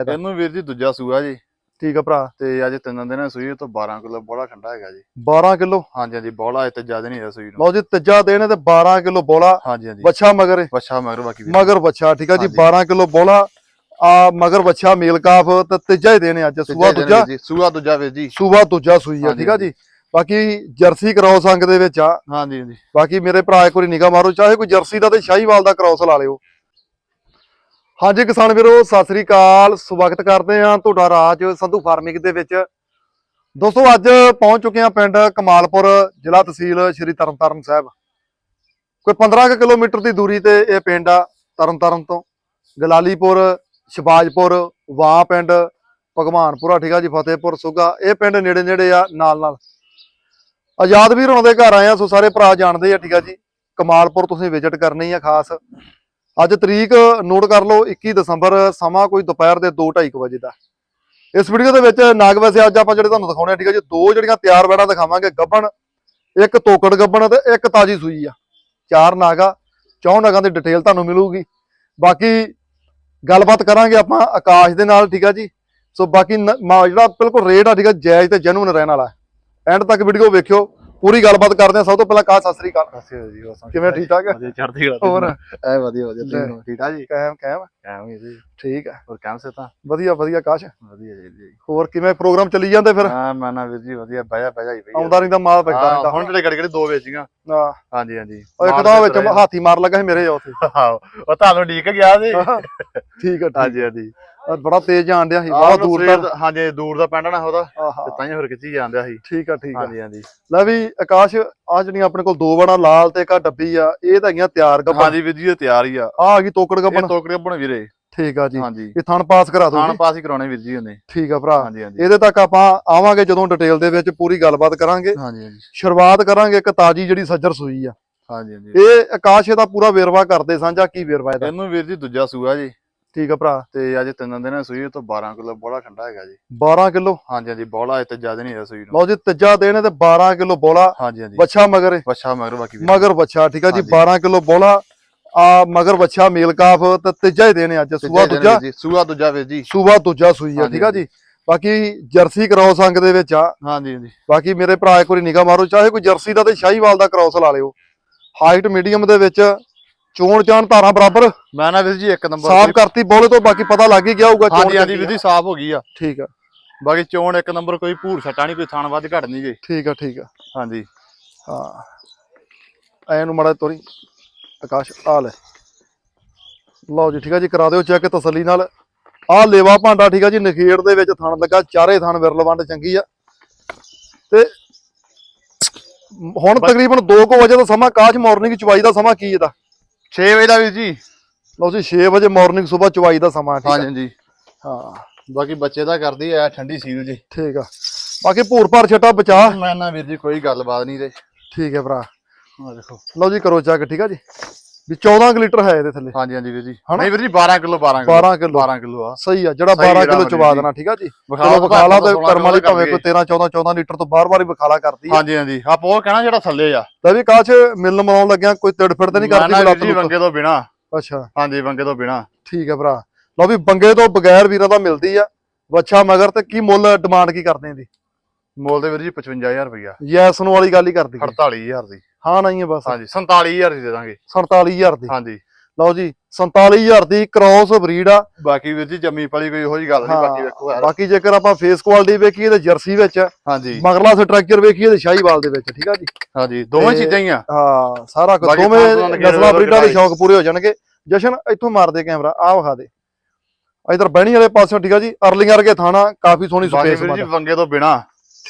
ਇਹਨੂੰ ਵੀਰ ਜੀ ਦੂਜਾ ਸੂਆ ਜੀ। ਠੀਕ ਆ ਭਰਾ। ਤੇ ਅੱਜ ਤਿੰਨ ਦਿਨਾਂ ਸੂਈ ਤੋਂ 12 ਕਿਲੋ ਬੋਲਾ ਠੰਡਾ ਹੈਗਾ ਜੀ। 12 ਕਿਲੋ? ਹਾਂਜੀ ਹਾਂਜੀ ਬੋਲਾ ਇਹ ਤੇ ਜ਼ਿਆਦਾ ਨਹੀਂ ਹੈ ਸੂਈ ਨੂੰ। ਲਓ ਜੀ ਤੀਜਾ ਹੈ ਤੇ 12 ਕਿਲੋ ਬੋਲਾ ਹਾਂਜੀ ਹਾਂਜੀ। ਬੱਚਾ ਮਗਰ। ਬੱਛਾ ਮਗਰ ਬਾਕੀ ਮਗਰ ਬੱਚਾ ਠੀਕ ਆ ਜੀ ਹਾਂਜੀ। 12 ਕਿਲੋ ਬੋਲਾ ਆ ਮਗਰ ਬੱਚਾ ਮੇਲ ਕਾਫ ਤੇ ਤੀਜਾ ਹੀ ਹੈ ਅੱਜ ਸੂਆ ਦੂਜਾ। ਸੂਆ ਦੂਜਾ ਵੀਰ ਜੀ। ਸੂਆ ਦੂਜਾ ਸੂਈ ਆ ਠੀਕ ਆ ਜੀ। ਬਾਕੀ ਜਰਸੀ ਕਰਾਉਸ ਅੰਗ ਦੇ ਵਿੱਚ ਆ। ਹਾਂਜੀ ਹਾਂਜੀ। ਬਾਕੀ ਮੇਰੇ ਭਰਾ ਇੱਕ ਵਾਰੀ ਨਿਗਾਹ ਮਾਰੋ ਚਾਹੇ ਕੋਈ ਜਰਸੀ ਦਾ ਤੇ ਸ਼ਾਹੀਵਾਲ ਦਾ ਕ੍ਰਾਸ ਲਾ ਲਿਓ। ਹਾਂਜੀ ਕਿਸਾਨ ਵੀਰੋ, ਸਤਿ ਸ੍ਰੀ ਅਕਾਲ। ਸਵਾਗਤ ਕਰਦੇ ਹਾਂ ਤੁਹਾਡਾ ਰਾਜ ਸੰਧੂ ਫਾਰਮਿੰਗ ਦੇ ਵਿੱਚ। ਦੋਸਤੋ, ਅੱਜ ਪਹੁੰਚ ਚੁੱਕੇ ਹਾਂ ਪਿੰਡ ਕਮਾਲਪੁਰ, ਜ਼ਿਲ੍ਹਾ ਤਹਿਸੀਲ ਸ਼੍ਰੀ ਤਰਨਤਾਰਨ ਸਾਹਿਬ। ਕੋਈ 15 ਕੁ ਕਿਲੋਮੀਟਰ ਦੀ ਦੂਰੀ ਤੇ ਇਹ ਪਿੰਡ ਆ, ਤਰਨਤਾਰਨ ਤੋਂ। ਗਲਾਲੀਪੁਰ ਸ਼ਬਾਜਪੁਰ ਵਾਹ ਪਿੰਡ, ਭਗਵਾਨਪੁਰਾ, ਠੀਕ ਆ ਜੀ, ਫਤਿਹਪੁਰ, ਸੁਗਾ। ਇਹ ਪਿੰਡ ਨੇੜੇ ਨੇੜੇ ਆ ਨਾਲ ਨਾਲ ਆਜ਼ਾਦ ਵੀਰ ਉਹਨਾਂ ਦੇ ਘਰ ਆਏ ਆ, ਸੋ ਸਾਰੇ ਭਰਾ ਜਾਣਦੇ ਆ, ਠੀਕ ਆ ਜੀ। ਕਮਾਲਪੁਰ ਤੁਸੀਂ ਵਿਜ਼ਿਟ ਕਰਨੀ ਆ, ਖਾਸ। ਅੱਜ ਤਰੀਕ ਨੋਟ ਕਰ ਲਓ 21 ਦਸੰਬਰ, ਸਮਾਂ ਕੋਈ ਦੁਪਹਿਰ ਦੇ 2:30 ਵਜੇ ਦਾ। ਇਸ ਵੀਡੀਓ ਦੇ ਵਿੱਚ ਨਾਗ ਵੈਸੇ ਅੱਜ ਆਪਾਂ ਜਿਹੜੇ ਤੁਹਾਨੂੰ ਦਿਖਾਉਣੇ ਆ, ਠੀਕ ਆ ਜੀ, ਦੋ ਜਿਹੜੀਆਂ ਤਿਆਰ ਬੈੜਾਂ ਦਿਖਾਵਾਂਗੇ, ਗੱਬਣ, ਇੱਕ ਤੋਕੜ ਗੱਬਣ ਤੇ ਇੱਕ ਤਾਜੀ ਸੂਈ ਆ। ਚਾਰ ਨਾਗਾ, ਚੌਂ ਨਾਗਾਂ ਦੀ ਡਿਟੇਲ ਤੁਹਾਨੂੰ ਮਿਲੂਗੀ। ਬਾਕੀ ਗੱਲਬਾਤ ਕਰਾਂਗੇ ਆਪਾਂ ਆਕਾਸ਼ ਦੇ ਨਾਲ, ਠੀਕ ਆ ਜੀ। ਸੋ ਬਾਕੀ ਨ- ਮਾ- ਜਿਹੜਾ ਬਿਲਕੁਲ ਰੇਟ ਆ, ਠੀਕ ਆ, ਜਾਇਜ਼ ਤੇ ਜੈਨੂਨ ਰਹਿਣ ਵਾਲਾ। ਐਂਡ ਤੱਕ ਵੀਡੀਓ ਵੇਖਿਓ। ਪੂਰੀ ਗੱਲਬਾਤ ਕਰਦੇ ਆ ਸਭ ਤੋਂ ਪਹਿਲਾਂ ਕਾਹ ਸਤਿ ਸ੍ਰੀ ਅਕਾਲ। ਅੱਛਾ ਜੀ ਹੋਰ ਸੁਣਾਓ? ਕਿਵੇਂ ਠੀਕ ਠਾਕ ਹੈ? ਵਧੀਆ ਚੜ੍ਹਦੀ ਕਲਾ ਹੋਰ? ਐ ਵਧੀਆ ਵਧੀਆ। ਤੁਸੀਂ ਠੀਕ ਠਾਕ ਜੀ? ਕਾਇਮ ਕਾਇਮ? ਐਵੇਂ ਜੀ। ਠੀਕ ਹੈ। ਹੋਰ ਕੰਮ ਸੇ ਤਾਂ ਵਧੀਆ ਵਧੀਆ ਕਾਸ਼। ਵਧੀਆ ਜੀ ਜੀ। ਹੋਰ ਕਿਵੇਂ ਪ੍ਰੋਗਰਾਮ ਚੱਲੀ ਜਾਂਦੇ ਫਿਰ? ਹਾਂ ਮੈਂ ਨਾ ਵੀਰ ਜੀ ਵਧੀਆ ਬਹਿ ਬਹਿ ਜਾਈ ਆਉਂਦਾ ਰਹਿੰਦਾ ਮਾਲ ਪੈਂਦਾ ਹਾਂ, ਰਹਿੰਦਾ। ਹੁਣ ਜਿਹੜੇ ਗੜ ਗੜੇ ਦੋ ਵੇਚੀਆਂ ਹਾਂ। ਹਾਂਜੀ ਹਾਂਜੀ। ਉਹ ਇੱਕ ਤਾਂ ਵਿੱਚ ਹਾਥੀ ਮਾਰ ਲੱਗਾ ਸੀ ਮੇਰੇ ਆ ਉੱਥੇ। ਆਹੋ, ਉਹ ਤੁਹਾਨੂੰ ਡੀਕ ਗਿਆ ਸੀ। ਠੀਕ ਹੈ ਠੀਕ। ਹਾਂਜੀ ਹਾਂਜੀ। ਆ, ਬੜਾ ਤੇਜ਼ ਜਾਣ ਡਿਆ ਸੀ ਬਹੁਤ ਦੂਰ ਤੱਕ ਹਾਂਜੀ ਦੂਰ ਦਾ ਪਿੰਡ ਨਾ ਉਹਦਾ ਤੇ ਤਾਂ ਹੀ ਫਿਰ ਖਿੱਚੀ ਜਾਂਦਿਆ ਸੀ। ਠੀਕ ਆ ਠੀਕ ਆ। ਹਾਂਜੀ ਹਾਂਜੀ। ਲੈ ਵੀ ਆਕਾਸ਼ ਆ ਜਿਹੜੀਆਂ ਆਪਣੇ ਕੋਲ ਦੋ ਬਣਾ ਲਾਲ ਤੇ ਇੱਕ ਆਹ ਡੱਬੀ ਆ ਇਹ ਤਾਂ ਹੈਗੀਆਂ ਤਿਆਰ ਗੱਬਣ ਹਾਂਜੀ ਵੀਰ ਜੀ ਇਹ ਤਿਆਰ ਹੀ ਆ। ਆ ਆ ਗਈ ਤੋਕੜ ਗੱਬਣ ਟੋਕਰੇ ਬਣ ਵੀਰੇ। ਠੀਕ ਆ ਜੀ। ਇਹ ਥਣ ਪਾਸ ਕਰਾ ਦੋ ਪਾਸ ਹੀ ਕਰਾਉਣੇ ਵੀਰ ਜੀ ਉਹਨੇ। ਠੀਕ ਆ ਭਰਾ। ਇਹਦੇ ਤੱਕ ਆਪਾਂ ਆਵਾਂਗੇ ਜਦੋਂ ਡਿਟੇਲ ਦੇ ਵਿੱਚ ਪੂਰੀ ਗੱਲਬਾਤ ਕਰਾਂਗੇ। ਹਾਂਜੀ ਹਾਂਜੀ। ਸ਼ੁਰੂਆਤ ਕਰਾਂਗੇ ਇੱਕ ਤਾਜੀ ਜਿਹੜੀ ਸੱਜਰ ਸੂਈ ਆ। ਹਾਂਜੀ ਹਾਂਜੀ। ਇਹ ਆਕਾਸ਼ ਇਹਦਾ ਪੂਰਾ ਵੇਰਵਾ ਕਰਦੇ ਸਾਂਝਾ ਕੀ ਵੇਰਵਾ ਇਹਦਾ? ਇਹਨੂੰ ਵੀਰ ਜੀ ਦੂਜਾ ਸੂਆ ਜੀ। ਠੀਕ ਆ ਭਰਾ ਤੇ ਅੱਜ ਤਿੰਨ ਦਿਨਾਂ ਸੂਈ ਤੋਂ 12 ਕਿਲੋ ਬੋਲਾ ਠੰਡਾ ਹੈਗਾ ਜੀ। 12 ਕਿਲੋ? ਹਾਂਜੀ ਹਾਂਜੀ ਬੋਲਾ ਇਹ ਤੇ ਜ਼ਿਆਦਾ ਨਹੀਂ ਹੈ ਸੂਈ ਨੂੰ। ਲਓ ਜੀ ਤੀਜਾ ਹੈ ਤੇ 12 ਕਿਲੋ ਬੋਲਾ ਹਾਂਜੀ ਹਾਂਜੀ। ਬੱਚਾ ਮਗਰ। ਬੱਛਾ ਮਗਰ ਬਾਕੀ। ਮਗਰ ਬੱਚਾ ਠੀਕ ਆ ਜੀ ਹਾਂਜੀ। 12 ਕਿਲੋ ਬੋਲਾ ਆ ਮਗਰ ਬੱਚਾ ਮੇਲ ਕਾਫ ਤੇ ਤੀਜਾ ਹੀ ਹੈ ਅੱਜ ਸੂਆ ਦੂਜਾ। ਸੂਆ ਦੂਜਾ ਵੀਰ ਜੀ। ਸੂਆ ਦੂਜਾ ਸੂਈ ਆ ਠੀਕ ਆ ਜੀ। ਬਾਕੀ ਜਰਸੀ ਕ੍ਰਾਸ ਅੰਗ ਦੇ ਵਿੱਚ ਆ। ਹਾਂਜੀ ਹਾਂਜੀ। ਬਾਕੀ ਮੇਰੇ ਭਰਾ ਇੱਕ ਵਾਰੀ ਨਿਗਾਹ ਮਾਰੋ ਚਾਹੇ ਕੋਈ ਜਰਸੀ ਦਾ ਤੇ ਸ਼ਾਹੀਵਾਲ ਦਾ ਕ੍ਰਾਸ ਲਾ ਲਿਓ। ਹਾਈਟ ਮੀਡੀਅਮ ਦੇ ਵਿੱਚ ਚੋਣ ਚਾਣ ਧਾਰਾਂ ਬਰਾਬਰ। ਮੈਂ ਨਾ ਵੀਰ ਜੀ ਇੱਕ ਨੰਬਰ ਸਾਫ਼ ਕਰਤੀ ਬੋਲੇ ਤੋਂ ਬਾਕੀ ਪਤਾ ਲੱਗ ਹੀ ਗਿਆ ਹੋਊਗਾ ਚੋਣ ਹਾਂਜੀ ਹਾਂਜੀ ਚੰਗੀ ਵੀਰ ਜੀ ਸਾਫ਼ ਹੋ ਗਈ ਆ। ਠੀਕ ਆ। ਬਾਕੀ ਚੋਣ ਇੱਕ ਨੰਬਰ ਕੋਈ ਭੂਰ ਸੱਟਾ ਨਹੀਂ ਕੋਈ ਥਾਣ ਵੱਧ ਘਟ ਨਹੀਂ ਜੇ ਠੀਕ ਆ ਠੀਕ ਆ। ਹਾਂਜੀ। ਹਾਂ। ਐ ਨੂੰ ਮੜਾ ਤੋਰੀ ਆਕਾਸ਼ ਆ ਲੈ। ਲਓ ਜੀ ਠੀਕ ਆ ਜੀ ਕਰਾ ਦਿਓ ਚੈੱਕ ਤਸੱਲੀ ਨਾਲ। ਆ ਲੇਵਾ ਭਾਂਡਾ ਠੀਕ ਆ ਜੀ ਨਖੇੜ ਦੇ ਵਿੱਚ ਥਣ ਲੱਗਾ ਚਾਰੇ ਥਣ ਵਿਰਲ ਵੰਡ ਚੰਗੀ ਆ। ਤੇ ਹੁਣ ਤਕਰੀਬਨ 2 ਵਜੇ ਦਾ ਸਮਾਂ ਕਾਸ਼ ਮਾਰਨਿੰਗ ਚਵਾਈ ਦਾ ਸਮਾਂ ਕੀ ਇਹਦਾ? 6 ਵਜੇ ਦਾ ਵੀਰ ਜੀ। ਲਓ ਜੀ 6 ਵਜੇ ਮਾਰਨਿੰਗ ਸਵੇਰ ਚਵਾਈ ਦਾ ਸਮਾਂ ਠੀਕ ਹਾਂਜੀ ਹਾਂ। ਬਾਕੀ ਬੱਚੇ ਦਾ ਕਰਦੀ ਆ ਠੰਡੀ ਸੀਲ ਜੀ। ਠੀਕ ਆ। ਬਾਕੀ ਭੂਰ ਭਰ ਛਟਾ ਬਚਾ। ਮੈਂ ਨਾ ਵੀਰ ਜੀ ਕੋਈ ਗੱਲਬਾਤ ਨਹੀਂ ਤੇ। ਠੀਕ ਹੈ ਭਰਾ। ਆ ਦੇਖੋ। ਲਓ ਜੀ ਕਰੋ ਚੈੱਕ ਠੀਕ ਆ ਜੀ? ਵੀ 14 ਕੁ ਲੀਟਰ ਹੈ ਇਹਦੇ ਥੱਲੇ। ਹਾਂਜੀ ਹਾਂਜੀ ਵੀਰ ਜੀ? ਨਹੀਂ ਵੀਰ ਜੀ 12 ਕਿਲੋ 12 ਕਿਲੋ। 12 ਕਿਲੋ। 12 ਕਿਲੋ ਆ। ਸਹੀ ਆ ਜਿਹੜਾ ਸਹੀ 12 ਜਿਹੜਾ ਕਿਲੋ ਚਵਾ। ਦੇਣਾ ਠੀਕ ਆ ਜੀ? ਵਿਖਾਲਾ ਚਲੋ ਵਿਖਾਲਾ ਤੇ ਕਰਮ ਵਾਲੀ ਭਾਵੇਂ ਕੋਈ 13 14 14 ਲੀਟਰ ਤੋਂ ਬਾਰ-ਬਾਰ ਹੀ ਵਿਖਾਲਾ ਕਰਦੀ ਆ। ਹਾਂਜੀ ਹਾਂਜੀ। ਆਪ ਉਹ ਕਹਿਣਾ ਜਿਹੜਾ ਥੱਲੇ ਆ। ਤਾਂ ਵੀ ਕਾਚ ਮਿਲਣ ਮਨਾਉਣ ਲੱਗਿਆ ਕੋਈ ਤਿੜ ਫਿੜ ਤੇ ਨਹੀਂ ਕਰਦੀ ਨਾ ਲੱਤ ਜੀ ਲੁੱਤ। ਵੰਗੇ ਤੋਂ ਬਿਨਾ। ਅੱਛਾ। ਹਾਂਜੀ ਵੰਗੇ ਤੋਂ ਬਿਨਾ। ਠੀਕ ਆ ਭਰਾ। ਲਓ ਵੀ ਬੰਗੇ ਤੋਂ ਬਗੈਰ ਵੀਰਾਂ ਦਾ ਮਿਲਦੀ ਆ। ਵੱਛਾ ਮਗਰ ਤੇ ਕੀ ਮੁੱਲ ਡਿਮਾਂਡ ਕੀ ਕਰਦੇ ਇਹਦੀ? ਮੋਲ ਦੇ ਵੀਰ ਜੀ 55000 ਰੁਪਇਆ ਯੈਸ ਨੂੰ ਵਾਲੀ ਗੱਲ ਹੀ ਕਰਦੀ ਆ। 48000 ਦੀ। ਹਾਂ ਨਹੀਂ ਹੈ ਬਸ। ਹਾਂਜੀ 47000 ਦੀ ਦੇ ਦਾਂਗੇ। 47000 ਦੀ। ਹਾਂਜੀ। ਲਓ ਜੀ 47000 ਦੀ ਕ੍ਰਾਸ ਬਰੀਡ ਆ। ਬਾਕੀ ਵੀਰ ਜੀ ਜੰਮੀ ਪਲੀ ਕੋਈ ਉਹੋ ਜੀ ਗੱਲ ਨਹੀਂ ਬਾਕੀ ਵੇਖੋ ਯਾਰ। ਬਾਕੀ ਜੇਕਰ ਆਪਾਂ ਫੇਸ ਕੁਆਲਿਟੀ ਵੇਖੀਏ ਤੇ ਜਰਸੀ ਵਿੱਚ ਹਾਂਜੀ। ਮਗਰਲਾ ਸਟਰਕਚਰ ਵੇਖੀਏ ਤੇ ਸ਼ਾਹੀਵਾਲ ਦੇ ਵਿੱਚ ਠੀਕ ਆ ਜੀ? ਹਾਂਜੀ ਦੋਵੇਂ ਚੀਜ਼ਾਂ ਹੀ ਆ। ਹਾਂ ਸਾਰਾ ਕੁਝ ਬਾਕੀ ਦੋਵੇਂ ਨਸਲਾਂ ਬਰੀਡਾਂ ਦੇ। ਸ਼ੌਂਕ ਪੂਰੇ ਹੋ ਜਾਣਗੇ। ਜਸ਼ਨ ਇੱਥੋਂ ਮਾਰ ਦੇ ਕੈਮਰਾ ਆਹ ਵਿਖਾ ਦੇ। ਇਧਰ ਬਹਿਣੀ ਵਾਲੇ ਪਾਸੋਂ ਠੀਕ ਆ ਜੀ ਅਰਲਿੰਗ ਵਰਗੇ ਥਾਣਾ ਕਾਫੀ ਸੋਹਣੀ ਬਾਕੀ ਸਪੇਸ ਵੀਰ ਜੀ ਵੰਗੇ ਤੋਂ ਬਿਨਾ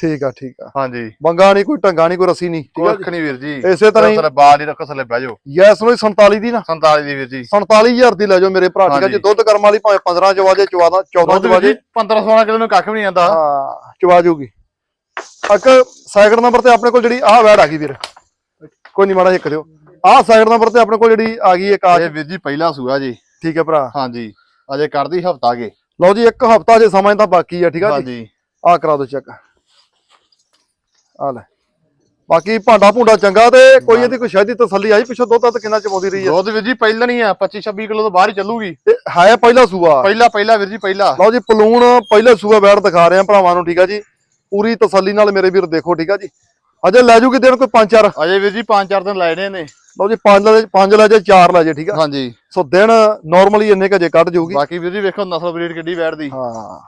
ਠੀਕ ਆ ਠੀਕ ਆ। ਹਾਂਜੀ। ਬੰਗਾ ਨਹੀਂ ਕੋਈ ਟੰਗਾ ਨਹੀਂ ਕੋਈ ਰੱਸੀ ਨਹੀਂ ਠੀਕ ਆ ਕੁੱਖ ਨਹੀਂ ਵੀਰ ਜੀ। ਇਸੇ ਤਰ੍ਹਾਂ ਹੀ ਥੱਲੇ ਬਾਲ ਹੀ ਰੱਖੋ ਥੱਲੇ ਬਹਿ ਜਾਓ। ਯੈਸ ਨੂੰ 47 ਦੀ ਨਾ। 47 ਦੀ ਵੀਰ ਜੀ। 47000 ਦੀ ਲੈ ਜਾਓ ਮੇਰੇ ਭਰਾ ਠੀਕ ਆ ਜੀ। ਦੁੱਧ ਕਰਮ ਵਾਲੀ ਭਾਵੇਂ 15 ਚਵਾ ਜੇ 14 14 ਦੁੱਧ ਚਵਾ ਜੀ। 15 16 ਕਿਲੋ ਨੂੰ ਕੱਖ ਵੀ ਨਹੀਂ ਆਂਦਾ ਹਾਂ ਚਵਾ ਜੂਗੀ। ਇੱਕ ਸੈਕਿੰਡ ਨੰਬਰ ਤੇ ਆਪਣੇ ਕੋਲ ਜਿਹੜੀ ਆਹ ਵੈੜ ਆ ਗਈ ਵੀਰ। ਕੋਈ ਨਹੀਂ ਮਾੜਾ ਇੱਕ ਦਿਓ। ਆਹ ਸੈਕਿੰਡ ਨੰਬਰ ਤੇ ਆਪਣੇ ਕੋਲ ਜਿਹੜੀ ਆ ਗਈ ਇੱਕ ਆ ਇਹ ਵੀਰ ਜੀ ਪਹਿਲਾ ਸੂਆ ਜੀ। ਠੀਕ ਹੈ ਭਰਾ। ਹਾਂਜੀ। ਅਜੇ ਕਰਦੀ ਹਫਤਾ ਕੇ ਲਓ ਜੀ ਇੱਕ ਹਫਤਾ ਜੇ ਸਮਾਂ ਤਾਂ ਬਾਕੀ ਆ ਠੀਕ ਆ ਜੀ? ਆ ਕਰਾ ਦਿਓ ਚੈੱਕ ਆ ਲੈ। ਬਾਕੀ ਭਾਂਡਾ ਭੁੰਡਾ ਚੰਗਾ ਤੇ ਕੋਈ ਇਹਦੀ ਕੋਈ ਸ਼ਾਇਦੀ ਤਸੱਲੀ ਆਈ ਪਿੱਛੋਂ ਦੁੱਧ ਤਾਂ ਕਿੰਨਾ ਚਮਾਉਂਦੀ ਰਹੀ ਆ। ਦੁੱਧ ਵੀਰ ਜੀ ਪਹਿਲਾਂ ਨਹੀਂ ਆ 25 26 ਕਿਲੋ ਤੋਂ ਬਾਹਰ ਹੀ ਚੱਲੂਗੀ। ਤੇ ਹੈ ਪਹਿਲਾ ਸੂਆ। ਪਹਿਲਾ ਪਹਿਲਾ ਵੀਰ ਜੀ ਪਹਿਲਾ। ਲਓ ਜੀ ਪਲੂਣ ਪਹਿਲੇ ਸੂਆ ਬੈਠ ਦਿਖਾ ਰਹੇ ਆ ਭਰਾਵਾਂ ਨੂੰ ਠੀਕ ਆ ਜੀ। ਪੂਰੀ ਤਸੱਲੀ ਨਾਲ ਮੇਰੇ ਵੀਰ ਦੇਖੋ ਠੀਕ ਆ ਜੀ। ਅਜੇ ਲੈ ਜੂਗੀ ਦਿਨ ਕੋਈ ਪੰਜ ਚਾਰ? ਅਜੇ ਵੀਰ ਜੀ 5-4 ਦਿਨ ਲੈਣੇ ਨੇ। ਲਓ ਜੀ ਪੰਜ ਲੈ ਪੰਜ ਲੈ ਜੇ ਚਾਰ ਲੈ ਜੇ ਠੀਕ ਆ। ਹਾਂਜੀ। ਸੋ ਦਿਨ ਨਾਰਮਲੀ ਇੰਨੇ ਕੁ ਜੇ ਕੱਢ ਜਾਊਗੀ ਬਾਕੀ ਵੀਰ ਜੀ ਵੇਖੋ ਨਸਲ ਬਰੀਡ ਕਿੱਡੀ ਬੈਠਦੀ। ਹਾਂ।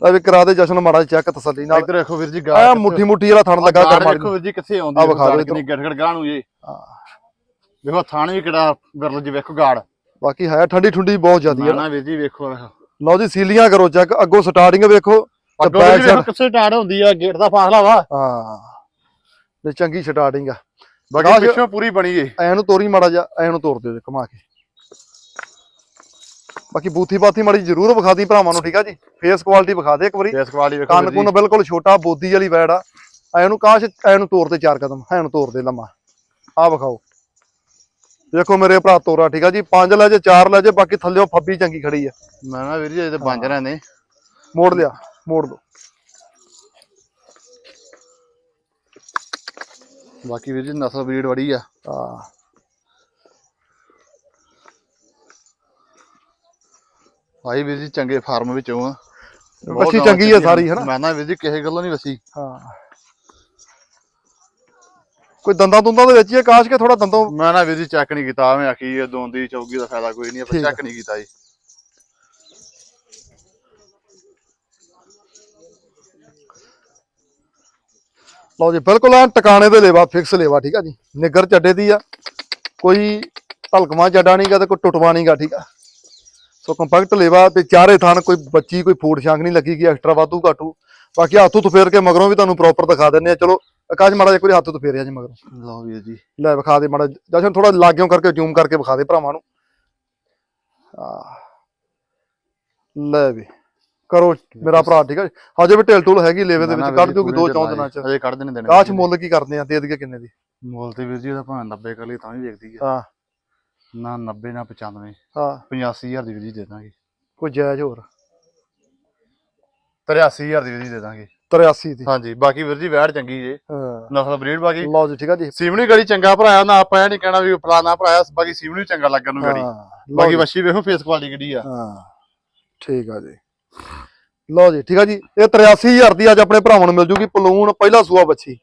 ਲੈ ਵੀ ਕਰਾ ਦੇ ਜਸ਼ਨ ਮਾੜਾ ਚੈੱਕ ਤਸੱਲੀ ਨਾਲ। ਇੱਧਰ ਦੇਖੋ ਵੀਰ ਜੀ ਆ ਗਾਲ ਮੁੱਠੀ ਮੁੱਠੀ ਵਾਲਾ ਥਣ ਲੱਗਾ ਕਰ ਮਾਰੀ ਦੇਖੋ ਵੀਰ ਜੀ ਕਿੱਥੇ ਆਉਂਦੀ ਵਿਖਾ ਦਿਓ ਕਿੰਨੀ ਗੜਗੜ ਗਾਂ ਨੂੰ ਜੇ ਹਾਂ। ਵੇਖੋ ਥਾਣ ਵੀ ਕਿਹੜਾ ਵਿਰਲ ਜੀ ਵੇਖੋ ਗਾੜ। ਬਾਕੀ ਹੈ ਠੰਡੀ ਠੁੰਡੀ ਬਹੁਤ ਜ਼ਿਆਦੀ ਹੈ ਨਾ ਵੀਰ ਜੀ ਵੇਖੋ ਲਓ ਜੀ ਸੀਲੀਆਂ ਕਰੋ ਚੈੱਕ ਅੱਗੋਂ ਸਟਾਰਟਿੰਗ ਵੇਖੋ ਤੇ side- ਕਿੱਥੇ ਸਟਾਰਟ ਹੁੰਦੀ ਆ ਗੇਟ ਦਾ ਫਾਸਲਾ ਵਾ। ਹਾਂ। ਤੇ ਚੰਗੀ ਸਟਾਰਟਿੰਗ ਆ। ਬਾਕੀ ਪਿੱਛੋਂ ਪੂਰੀ ਬਣੀ ਏ। ਐ ਨੂੰ ਤੋਰੀ ਮਾੜਾ ਜਾ ਐ ਨੂੰ ਤੋਰ ਦਿਓ ਘੁਮਾ ਕੇ। ਬਾਕੀ ਬੂਥੀ ਬਾਥੀ ਮਾੜੀ ਜ਼ਰੂਰ ਵਿਖਾ ਦੀ ਭਰਾਵਾਂ ਨੂੰ ਠੀਕ ਆ ਜੀ? ਫੇਸ ਕੁਆਲਿਟੀ ਵਿਖਾ ਦੇ ਇੱਕ ਵਾਰੀ। ਫੇਸ ਕੁਆਲਿਟੀ ਵੇਖੋ ਕੰਨ ਕੁੰਨ ਬਿਲਕੁਲ ਛੋਟਾ ਬੋਦੀ ਵਾਲੀ ਵੈੜ ਆ। ਐ ਨੂੰ ਕਾਸ਼ ਐ ਨੂੰ ਤੋਰ ਤੇ ਚਾਰ ਕਦਮ ਐ ਨੂੰ ਤੋਰ ਦੇ ਲੰਮਾ। ਆ ਵਿਖਾਓ। ਦੇਖੋ ਮੇਰੇ ਭਰਾ ਤੋਰਾ ਠੀਕ ਆ ਜੀ? ਪੰਜ ਲੈ ਜੇ ਚਾਰ ਲੈ ਜੇ ਬਾਕੀ ਥੱਲਿਓ ਫੱਬੀ ਚੰਗੀ ਖੜੀ ਆ। ਮੈਂ ਨਾ ਵੀਰ ਜੀ ਇਹ ਤੇ ਬੰਜ ਰਹੇ ਨੇ। ਮੋੜ ਲਿਆ ਮੋੜ ਦੋ। ਬਾਕੀ ਵੀਰ ਜੀ ਨਸਲ ਬਰੀਡ ਬੜੀ ਆ। ਆ ਭਾਈ ਵੀਰ ਜੀ ਚੰਗੇ ਫਾਰਮ ਵਿੱਚੋਂ ਆ। ਵੱਛੀ ਚੰਗੀ ਆ ਸਾਰੀ ਹੈ ਨਾ ਮੈਂ ਨਾ ਵੀਰ ਜੀ ਕਿਸੇ ਗੱਲੋਂ ਨਹੀਂ ਵਸੀ। ਹਾਂ। ਕੋਈ ਦੰਦਾਂ ਦੁੰਦਾਂ ਦੇ ਵਿੱਚ ਹੀ ਆ ਕਾਸ਼ ਕੇ ਥੋੜਾ ਦੰਦੋਂ ਮੈਂ ਨਾ ਵੀਰ ਜੀ ਚੈੱਕ ਨਹੀਂ ਕੀਤਾ ਮੈਂ ਆਖੀ ਇਹ ਦੋਂਦੀ ਚੌਗੀ ਦਾ ਫਾਇਦਾ ਕੋਈ ਨਹੀਂ ਆਪਾਂ। ਚੈੱਕ ਨਹੀਂ ਕੀਤਾ ਜੀ। ਲਓ ਜੀ ਬਿਲਕੁਲ ਐਨ ਟਿਕਾਣੇ ਦੇ ਲੇਵਾ ਫਿਕਸ ਲੇਵਾ ਠੀਕ ਆ ਜੀ। ਨਿੱਗਰ ਚੱਡੇ ਦੀ ਆ ਕੋਈ ਹਲਕਵਾ ਜੱਡਾ ਨਹੀਂਗਾ ਤੇ ਕੋਈ ਟੁੱਟਵਾ ਨਹੀਂਗਾ ਠੀਕ ਆ। ਸੋ ਕੰਪੈਕਟ ਲੇਵਾ ਤੇ ਚਾਰੇ ਥਾਨ ਕੋਈ ਬੱਚੀ ਕੋਈ ਫੂਡ ਸ਼ਾਂਕ ਨਹੀਂ ਲੱਗੀ ਕਿ ਐਕਸਟਰਾ ਵਾਧੂ ਘਾਟੂ। ਬਾਕੀ ਹੱਥ ਤੋਂ ਫੇਰ ਕੇ ਮਗਰੋਂ ਵੀ ਤੁਹਾਨੂੰ ਪ੍ਰੋਪਰ ਦਿਖਾ ਦਿੰਨੇ ਆ ਚਲੋ ਆਕਾਸ਼ ਮਾੜਾ ਜਿਹਾ ਕੋਈ ਹੱਥ ਤੋਂ ਫੇਰਿਆ ਜੀ ਮਗਰੋਂ। ਲਓ ਵੀਰ ਜੀ। ਲੈ ਵਿਖਾ ਦੇ ਮਾੜਾ ਜਸ਼ਨ ਥੋੜਾ ਲਾਗਿਓਂ ਕਰਕੇ ਜ਼ੂਮ ਕਰਕੇ ਵਿਖਾ ਦੇ ਭਰਾਵਾਂ ਨੂੰ। ਆ। ਲੈ ਵੀ। ਕਰੋ ਮੇਰਾ ਭਰਾ ਠੀਕ ਜੀ। ਹਜੇ ਵੀ ਢਿਲ ਟੁਲ ਹੈਗੀ ਲੇਵੇ ਦੇ ਵਿੱਚ। ਕੱਢ ਜੂਗੀ ਦੋ ਚੌਂ ਦਿਨ ਚ। ਅਜੇ ਕੱਢ ਦੇਣੇ ਦੇਣੇ ਕਾਸ਼ ਮੁੱਲ ਕੀ ਕਰਦੇ ਆ ਦੇ ਦਈਏ ਕਿੰਨੇ ਦੀ। ਮੁੱਲ ਤੇ ਵੀਰ ਜੀ ਉਹਦਾ ਭਾਵੇਂ 90 ਕਰ ਲਈ ਤਾਂ ਵੀ ਵੇਖਦੀ ਆ। ਹਾਂ। ਨਾ 90 ਨਾ 95 ਹਾਂ। 85000 ਦੀ ਵੀਰ ਜੀ ਦੇ ਦਾਂਗੇ। ਕੋਈ ਜਾਇਜ਼ ਹੋਰ? 83000 ਦੀ ਵੀਰ ਜੀ ਦੇ ਦਾਂਗੇ। 83 ਦੀ। ਹਾਂਜੀ ਬਾਕੀ ਵੀਰ ਜੀ ਵੈੜ ਚੰਗੀ ਜੇ। ਹਾਂ। ਨਸਲ ਬਰੀਡ ਬਾਕੀ। ਲਓ ਜੀ ਠੀਕ ਆ ਜੀ। ਸੀਵਣੀ ਗੜੀ ਚੰਗਾ ਭਰਾਇਆ ਨਾ ਆਪਾਂ ਇਹ ਨਹੀਂ ਕਹਿਣਾ ਵੀ ਫਲਾਣਾ ਭਰਾਇਆ ਬਾਕੀ ਸੀਵਣੀ ਚੰਗਾ ਲੱਗਣ ਨੂੰ ਗੜੀ। ਬਾਕੀ ਵੱਛੀ ਵੇਖੋ ਫੇਸ ਕੁਆਲਿਟੀ ਕਿੱਡੀ ਆ। ਹਾਂ ਠੀਕ ਆ ਜੀ। ਲਓ ਜੀ ਠੀਕ ਆ ਜੀ। ਇਹ 83000 ਦੀ ਅੱਜ ਆਪਣੇ ਭਰਾਵਾਂ ਨੂੰ ਮਿਲ ਜੂਗੀ। ਪਲੂਣ ਪਹਿਲਾ ਸੂਆ ਬੱਚੀ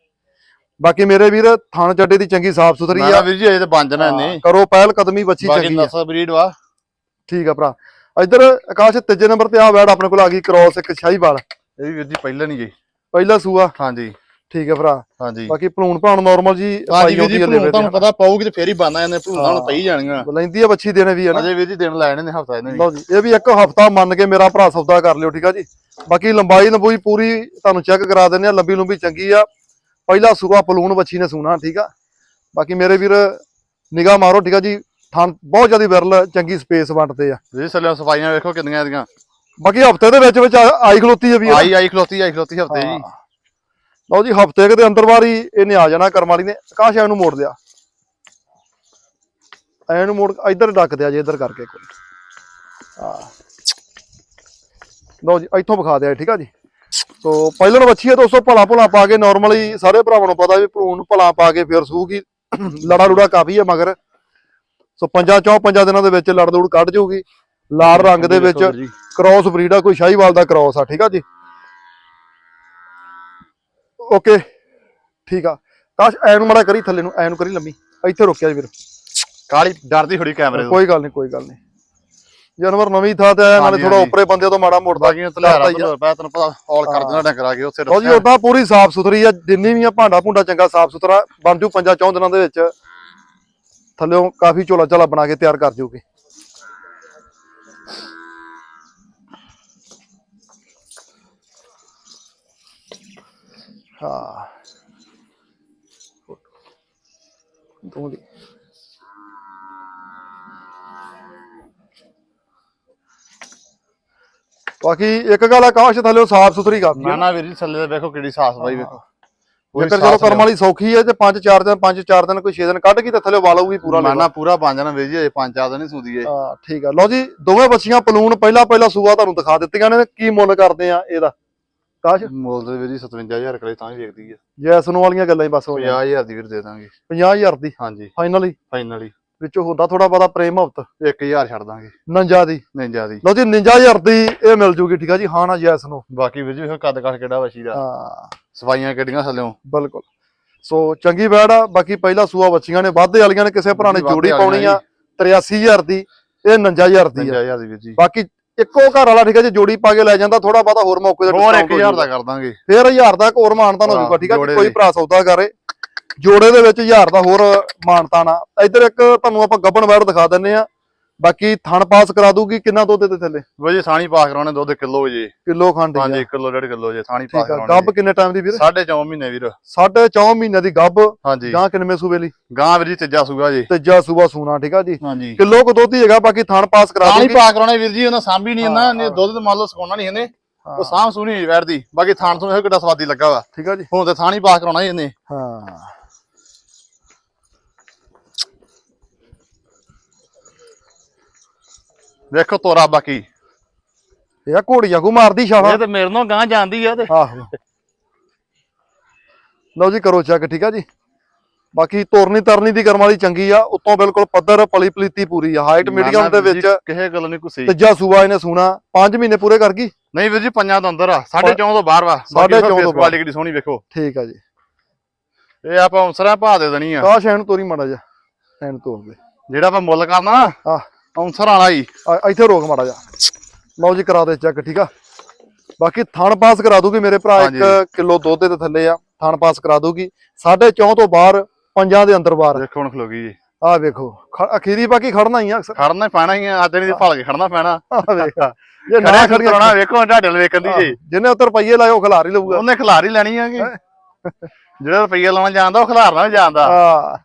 ਬਾਕੀ ਮੇਰੇ ਵੀਰ ਥਣ ਚੱਡੇ ਦੀ ਚੰਗੀ ਸਾਫ਼ ਸੁਥਰੀ ਨਾ ਆ। ਵੀਰ ਜੀ ਅਜੇ ਤੇ ਬੰਜ ਨਾ ਨੇ ਹਾਂ, ਕਰੋ ਪਹਿਲ ਕਦਮੀ ਬੱਚੀ ਬਾਕੀ ਚੰਗੀ ਆ। ਨਸਲ ਬਰੀਡ ਵਾ। ਠੀਕ ਆ ਭਰਾ। ਇੱਧਰ ਆਕਾਸ਼ ਤੀਜੇ ਨੰਬਰ ਤੇ ਆ ਵੈੜ ਆਪਣੇ ਕੋਲ ਆ ਗਈ ਕ੍ਰੋਸ ਇੱਕ ਸ਼ਾਹੀਵਾਲ ਇਹ ਵੀ ਵੀਰ ਜੀ ਪਹਿਲਾਂ ਨਹੀਂ ਗਈ। ਪਹਿਲਾ ਸੂਆ। ਹਾਂਜੀ। ਠੀਕ ਆ ਭਰਾ। ਹਾਂਜੀ। ਬਾਕੀ ਭਲੂਣ ਭਾਣ ਨਾਰਮਲ ਜੀ ਪਾਈ ਵੀਰ ਜੀ ਆਉਂਦੀ ਆ ਭਲੂਣ ਲੇਵੇ ਤੁਹਾਨੂੰ ਪਤਾ ਪਾਉਗੀ ਤੇ ਫੇਰ ਹੀ ਬੰਨਾ ਜਾਂਦੇ ਭਲੂਣ ਹਾਂ। ਹੁਣ ਪਈ ਜਾਣੀਆਂ। ਲੈਂਦੀ ਆ ਬੱਚੀ ਦੇਣੇ ਵੀ ਆ ਨਾ। ਅਜੇ ਵੀਰ ਜੀ ਦਿਨ ਲੈਣੇ ਨੇ ਹਫਤਾ ਇਹਨੇ ਵੀ ਲਓ ਜੀ ਇਹ ਵੀ ਇੱਕ ਹਫਤਾ ਮੰਨ ਕੇ ਮੇਰਾ ਭਰਾ ਸੌਦਾ ਕਰ ਲਿਓ ਠੀਕ ਆ ਜੀ। ਬਾਕੀ ਲੰਬਾਈ ਲੰਬੂਈ ਪੂਰੀ ਤੁਹਾਨੂੰ ਚੈੱਕ ਕਰਾ ਦਿੰਦੇ ਆ ਲੰਬੀ ਲੰਬੀ ਚੰਗੀ ਆ। ਪਹਿਲਾ ਸੂਆ ਪਲੂਣ ਬੱਚੀ ਨੇ ਸੂਣਾ ਠੀਕ ਆ। ਬਾਕੀ ਮੇਰੇ ਵੀਰ ਨਿਗਾਹ ਮਾਰੋ ਠੀਕ ਆ ਜੀ। ਥਾਂ ਬਹੁਤ ਜ਼ਿਆਦਾ ਵਿਰਲ ਚੰਗੀ ਸਪੇਸ ਵੰਡਦੇ ਆ। ਜੀ ਸਲਿਓ ਸਫਾਈਆਂ ਵੇਖੋ ਕਿੰਨੀਆਂ ਇਹਦੀਆਂ। ਬਾਕੀ ਹਫ਼ਤੇ ਦੇ ਵਿੱਚ ਵਿੱਚ ਆਈ ਖਲੋਤੀ ਆ ਵੀ ਆਈ ਆਈ ਖਲੋਤੀ ਆਈ ਖਲੋਤੀ ਹਫ਼ਤੇ ਜੀ। ਲਓ ਜੀ ਹਫ਼ਤੇ ਦੇ ਅੰਦਰ ਵਾਰੀ ਇਹਨੇ ਆ ਜਾਣਾ ਕਰਮ ਵਾਲੀ ਨੇ। ਆਕਾਸ਼ ਐ ਨੂੰ ਮੋੜ ਦਿਆ। ਐ ਨੂੰ ਮੋੜ ਇੱਧਰ ਡੱਕ ਦਿਆ ਜੇ ਇੱਧਰ ਕਰਕੇ ਕੋਈ। ਆ ਲਓ ਜੀ ਇੱਥੋਂ ਵਿਖਾ ਦਿਆ ਠੀਕ ਆ ਜੀ। ਸੋ ਪਹਿਲਾਂ ਵੱਛੀ ਹੈ ਦੋਸਤੋ ਭਲਾ ਭਲਾ ਪਾ ਕੇ ਨਾਰਮਲੀ ਸਾਰੇ ਭਰਾਵਾਂ ਨੂੰ ਪਤਾ ਵੀ ਭਲੂਣ ਭਲਾ ਪਾ ਕੇ ਫਿਰ ਸੂਗੀ ਲੜਾ ਲੁੜਾ ਕਾਫੀ ਹੈ ਮਗਰ। ਸੋ ਪੰਜਾਂ ਚੌਂ ਪੰਜਾਂ ਦਿਨਾਂ ਦੇ ਵਿੱਚ ਲੜ ਲੁੜ ਕੱਢ ਜਾਊਗੀ ਲਾਲ ਰੰਗ ਦੇ ਵਿੱਚ। ਕ੍ਰਾਸ ਬਰੀਡ ਆ ਕੋਈ ਸ਼ਾਹੀਵਾਲ ਦਾ ਕ੍ਰਾਸ ਆ ਠੀਕ ਆ ਜੀ? ਓਕੇ ਠੀਕ ਆ। ਕਾਸ਼ ਐ ਨੂੰ ਮੜਾ ਕਰੀ ਥੱਲੇ ਨੂੰ ਐ ਨੂੰ ਕਰੀ ਲੰਮੀ। ਇੱਥੇ ਰੋਕਿਆ ਜੀ ਵੀਰ। ਕਾਲੀ ਡਰਦੀ ਥੋੜੀ ਕੈਮਰੇ ਤੋਂ ਕੋਈ ਗੱਲ ਨਹੀਂ ਕੋਈ ਗੱਲ ਨਹੀਂ ਜਾਨਵਰ ਨਵੀਂ ਥਾਂ ਤੇ ਆਇਆ ਨਾਲੇ ਹਾਂਜੀ, ਥੋੜਾ ਹਾਂਜੀ। ਉੱਪਰੇ ਬੰਦੇ ਤੋਂ ਮਾੜਾ ਮੋੜਦਾ ਬਾਕੀ ਤਲਿਆਰਾ ਕਰਦਾ ਹੀ ਆ। ਤੋਂ ਪੈ ਤੈਨੂੰ ਪਤਾ ਆਲ ਕਰ ਦੇਣਾ ਡੰਗਰ ਕੇ ਉੱਥੇ ਲਓ ਜੀ ਉਦਾਂ ਪੂਰੀ ਸਾਫ਼ ਸੁਥਰੀ ਆ ਜਿੰਨੀ ਵੀ ਆ ਭਾਂਡਾ ਭੁੰਡਾ ਚੰਗਾ ਸਾਫ਼ ਸੁਥਰਾ ਬਣ ਜੂ ਪੰਜਾਂ ਚੌਂ ਦਿਨਾਂ ਦੇ ਵਿੱਚ। ਥੱਲਿਓਂ ਕਾਫੀ ਝੋਲਾ ਝਾਲਾ ਬਣਾ ਕੇ ਤਿਆਰ ਕਰ ਜੂਗੀ। ਹਾਂ। ਦੋ ਬਾਕੀ ਇੱਕ ਗੱਲ ਆਕਾਸ਼ ਥੱਲੇ ਸਾਫ਼ ਸੁਥਰੀ ਕਰਦੀ ਨਾ ਨਾ ਵੀਰ ਜੀ ਥੱਲੇ ਦਾ ਵੇਖੋ ਕਿਹੜੀ ਸਾਫ਼ ਸਫ਼ਾਈ ਵੇਖੋ। ਜੇਕਰ ਚਲੋ ਕਰਮ ਵਾਲੀ ਸੌਖੀ ਹੈ ਤੇ 5-4 ਦਿਨ 5-4 ਦਿਨ ਕੋਈ 6 ਦਿਨ ਕੱਢ ਕੇ ਤੇ ਥੱਲੇ ਵਾਲੂਗੀ ਪੂਰਾ ਨਾ ਨਾ ਪੂਰਾ ਬਣ ਜਾਣਾ ਵੀਰ ਜੀ ਅਜੇ ਪੰਜ ਚਾਰ ਦਿਨ ਹੀ ਸੂਦੀ ਹਾਂ। ਠੀਕ ਆ। ਲਓ ਜੀ ਦੋਵੇਂ ਬੱਚੀਆਂ ਪਲੂਣ ਪਹਿਲਾ ਪਹਿਲਾ ਸੂਆ ਤੁਹਾਨੂੰ ਦਿਖਾ ਦਿੱਤੀਆਂ ਨੇ ਕੀ ਮੁੱਲ ਕਰਦੇ ਆ ਇਹਦਾ? ਕਾਸ਼? ਮੁੱਲ ਦੇ ਵੀਰ ਜੀ 57000 ਕਲੇ ਤਾਂ ਵੀ ਵੇਚਦੀ ਆ। ਜੈਸਨ ਵਾਲੀਆਂ ਗੱਲਾਂ ਹੀ ਬਸ ਹੋ ਜਾਣ। 50000 ਦੀ ਵੀਰ ਦੇ ਦਾਂਗੇ। 50000 ਦੀ? ਹਾਂਜੀ। ਫਾਈਨਲੀ ਫਾਈਨਲੀ ਵਿੱਚੋਂ ਹੁੰਦਾ ਥੋੜਾ ਬਹੁਤਾ ਪ੍ਰੇਮ ਹਫਤ 1000 ਛੱਡ ਦਾਂਗੇ। ਨੰਜਾ ਦੀ। ਨਹੀਂ ਜਿਆਦੀ ਲਓ ਜੀ 59000 ਦੀ ਇਹ ਮਿਲ ਜੂਗੀ ਠੀਕ ਆ ਜੀ? ਹਾਂ ਨਾ ਜੈਸਨ ਨੂੰ। ਬਾਕੀ ਵੀਰ ਜੀ ਕੱਦ ਕੱਟ ਕਿਹੜਾ ਵਛੀ ਦਾ। ਹਾਂ। ਸਫਾਈਆਂ ਕਿੱਡੀਆਂ ਥੱਲਿਓਂ ਬਿਲਕੁਲ। ਸੋ ਚੰਗੀ ਬੈੜ ਆ। ਬਾਕੀ ਪਹਿਲਾ ਸੂਆ ਬੱਚੀਆਂ ਨੇ ਵਾਧੇ ਵਾਲੀਆਂ ਨੇ ਕਿਸੇ ਭਰਾ ਨੇ ਜੋੜੀ ਪਾਉਣੀ ਆ 83000 ਦੀ ਇਹ 59000 ਦੀ ਆ। 50000 ਦੀ ਵੀਰ ਜੀ। ਬਾਕੀ ਇੱਕੋ ਘਰ ਵਾਲਾ ਠੀਕ ਹੈ ਜੀ ਜੋੜੀ ਪਾ ਕੇ ਲੈ ਜਾਂਦਾ ਥੋੜਾ ਬਹੁਤਾ ਹੋਰ ਮੌਕੇ ਤੇ ਹੋਰ discount ਹੋ 1000 ਜਾਊਗਾ। ਦਾ ਕਰ ਦਾਂਗੇ। ਫੇਰ 1000 ਦਾ ਇੱਕ ਹੋਰ ਮਾਨਤਾਨ ਹੋ ਜਾਊਗਾ ਠੀਕ ਹੈ ਕੋਈ ਦੀ। ਭਰਾ ਸੌਦਾ ਕਰੇ। ਜੋੜੇ ਦੇ ਵਿੱਚ 1000 ਦਾ ਹੋਰ ਮਾਨਤਾਨ ਆ ਇੱਧਰ ਇੱਕ ਤੁਹਾਨੂੰ ਆਪਾਂ ਗੱਬਣ ਵੈੜ ਦਿਖਾ ਦਿੰਨੇ ਆ ਬਾਕੀ ਥਣ ਪਾਸ ਕਰਾ ਦੂਗੀ ਕਿੰਨਾ ਦੁੱਧ ਦੇ ਥੱਲੇ? ਵੀਰ ਜੀ ਸਾਣੀ ਪਾਸ ਕਰਾਉਣੇ ਦੁੱਧ ਕਿਲੋ ਜੇ। ਕਿਲੋ ਖੰਡ ਆ। ਹਾਂਜੀ ਕਿਲੋ ਡੇਢ ਕਿਲੋ ਜੇ ਸਾਣੀ ਪਾਸ ਕਰਾਉਣੇ ਗੱਬ ਕਿੰਨੇ ਟਾਈਮ ਦੀ ਵੀਰ? ਸਾਢੇ 4 ਮਹੀਨੇ ਵੀਰ। ਸਾਢੇ 4 ਮਹੀਨੇ ਦੀ ਗੱਬ। ਹਾਂਜੀ। ਗਾਂ ਕਿੰਨੇ ਸੂਬੇ ਲਈ? ਗਾਂ ਵੀਰ ਜੀ ਤੀਜਾ ਸੂਗਾ ਜੀ। ਤੀਜਾ ਸੂਬਾ ਸੂਣਾ ਠੀਕ ਆ ਜੀ। ਹਾਂਜੀ। ਕਿਲੋ ਕੋ ਦੁੱਧ ਹੀ ਹੈਗਾ ਬਾਕੀ ਥਣ ਪਾਸ ਕਰਾ ਸਾਣੀ ਦੂਗੀ। ਪਾਸ ਕਰਾਉਣੇ ਵੀਰ ਜੀ ਉਹਨਾਂ ਸਾਂਭੀ ਨਹੀਂ ਇਹਨਾਂ ਨੇ। ਦੁੱਧ ਤੇ ਮੰਨ ਲਓ ਸਕਾਉਣਾ ਨਹੀਂ ਇਹਨੇ। ਉਹ ਸਾਂਭ ਸੂਣੀ ਨਹੀਂ ਵੈੜਦੀ। ਬਾਕੀ ਥਾਣ ਤੋਂ ਇਹ ਕਿੱਡਾ ਸਵਾਦੀ ਲੱਗਾ ਵਾ। ਠੀਕ ਆ ਜੀ। ਹੁਣ ਤੇ ਥਾਣੀ ਪਾਸ ਕਰਾਉਣਾ ਹੀ ਇਹਨੇ। ਹਾਂ। ਵੇਖੋ ਤੋਰਾ ਬਾਕੀ। ਇਹ ਆ ਘੋੜੀਆਂ ਕੋ ਮਾਰਦੀ ਛਾਲਾ। ਇਹ ਤੇ ਮੇਰੇ ਨਾਲ ਗਾਂ ਜਾਂਦੀ ਆ ਤੇ। ਆਹੋ। ਲਓ ਜੀ ਕਰੋ ਚੈੱਕ ਠੀਕ ਆ ਜੀ? ਬਾਕੀ ਤੋਰਨੀ ਤਰਨੀ ਦੀ ਕਰਮ ਵਾਲੀ ਚੰਗੀ ਆ ਉੱਤੋਂ ਬਿਲਕੁਲ ਪੱਧਰ ਪਲੀ ਪਲੀਤੀ ਪੂਰੀ ਆ ਹਾਈਟ ਮੀਡੀਅਮ ਦੇ ਵਿੱਚ। ਕਿਸੇ ਗੱਲ ਨਹੀਂ ਕੁਸੀ। ਤੀਜਾ ਸੂਬਾ ਇਹਨੇ ਸੂਣਾ 5 ਮਹੀਨੇ ਪੂਰੇ ਕਰ ਗਈ? ਨਹੀਂ ਵੀਰ ਜੀ ਪੰਜਾਂ ਤੋਂ ਅੰਦਰ ਆ। ਸਾਢੇ ਚੌਂ ਤੋਂ ਬਾਹਰ ਵਾ। ਸਾਢੇ ਚੌਂ ਤੋਂ ਬਾਹਰ। ਕਿੱਡੀ ਸੋਹਣੀ ਵੇਖੋ। ਠੀਕ ਆ ਜੀ। ਇਹ ਆਪਾਂ ਉਸਰਾ ਭਾ ਦੇ ਦੇਣੀ ਆ। ਕਾਸ਼ ਐਨ ਤੋਰੀ ਮਾੜਾ ਜਾ ਐਨ ਤੋਰ ਦੇ। ਜਿਹੜਾ ਆਪਾਂ ਮੁੱਲ ਕਰਨਾ ਆ ਔਂਸਰ ਵਾਲਾ ਆ- ਇੱਥੇ ਰੋਕ ਮਾੜਾ ਜਾ ਲਓ ਜੀ ਕਰਾ ਦੇ ਚੈੱਕ ਠੀਕ ਆ? ਬਾਕੀ ਥਣ ਪਾਸ ਕਰਾ ਦੂਗੀ ਮੇਰੇ ਭਰਾ 1 ਹਾਂਜੀ। ਕਿਲੋ ਦੁੱਧ ਦੇ ਥੱਲੇ ਆ। ਥਣ ਪਾਸ ਕਰਾ ਦੂਗੀ। 4.5 ਤੋਂ ਬਾਹਰ ਪੰਜਾਂ ਦੇ ਅੰਦਰ ਬਾਹਰ। ਦੇਖੋ ਹੁਣ ਖਲੋਗੀ ਜੀ। ਆ ਵੇਖੋ। ਖ- ਅਖੀਰੀ ਬਾਕੀ ਖੜਨਾ ਹੀ ਆ ਅਕਸਰ। ਖੜਨਾ ਹੀ ਪੈਣਾ ਹੀ ਆ। ਅੱਜ ਨਹੀਂ ਭਲ ਕੇ ਖੜਨਾ ਪੈਣਾ। ਆ ਵੇਖ ਜੇ ਨਾ ਖੜਿਆ ਖੜੀ ਕਰਾਉਣਾ ਵੇਖੋ ਢਾਡੇ ਵਾਲੇ ਵੇਖਣ ਦੀ ਜੀ। ਜਿਹਨੇ ਉੱਤੇ ਰੁਪਈਏ ਲਾਏ ਉਹ ਖਿਲਾਰ ਹੀ ਲਊਗਾ। ਉਹਨੇ ਖਿਲਾਰ ਹੀ ਲੈਣੀ ਆ ਕਿ ਜਿਹੜਾ ਰੁਪਈਆ ਲਾਉਣਾ ਜਾਂਦਾ ਉਹ ਖਿਲਾਰਨਾ ਵੀ ਜਾਂਦਾ। ਆ।